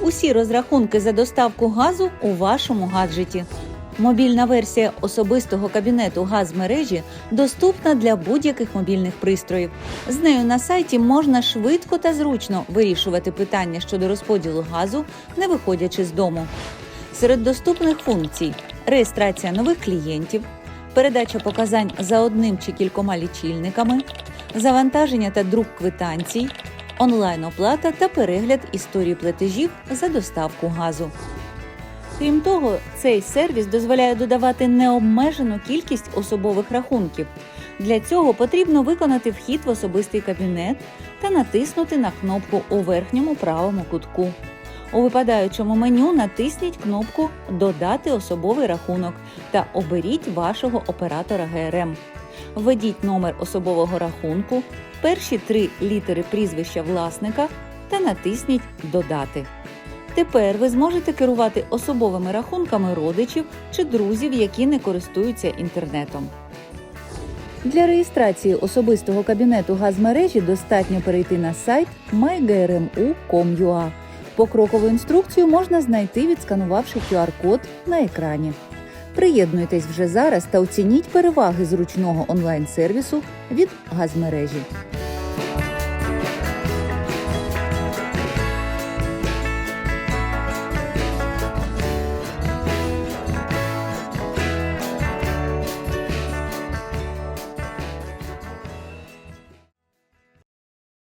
Усі розрахунки за доставку газу у вашому гаджеті. Мобільна версія особистого кабінету газмережі доступна для будь-яких мобільних пристроїв. З нею на сайті можна швидко та зручно вирішувати питання щодо розподілу газу, не виходячи з дому. Серед доступних функцій реєстрація нових клієнтів, передача показань за одним чи кількома лічильниками, завантаження та друк квитанцій, онлайн-оплата та перегляд історії платежів за доставку газу. Крім того, цей сервіс дозволяє додавати необмежену кількість особових рахунків. Для цього потрібно виконати вхід в особистий кабінет та натиснути на кнопку у верхньому правому кутку. У випадаючому меню натисніть кнопку Додати особовий рахунок та оберіть вашого оператора ГРМ. Введіть номер особового рахунку, перші три літери прізвища власника та натисніть Додати. Тепер ви зможете керувати особовими рахунками родичів чи друзів, які не користуються інтернетом. Для реєстрації особистого кабінету газмережі достатньо перейти на сайт mygrmu.com.ua. Покрокову інструкцію можна знайти, відсканувавши QR-код на екрані. Приєднуйтесь вже зараз та оцініть переваги зручного онлайн-сервісу від газмережі.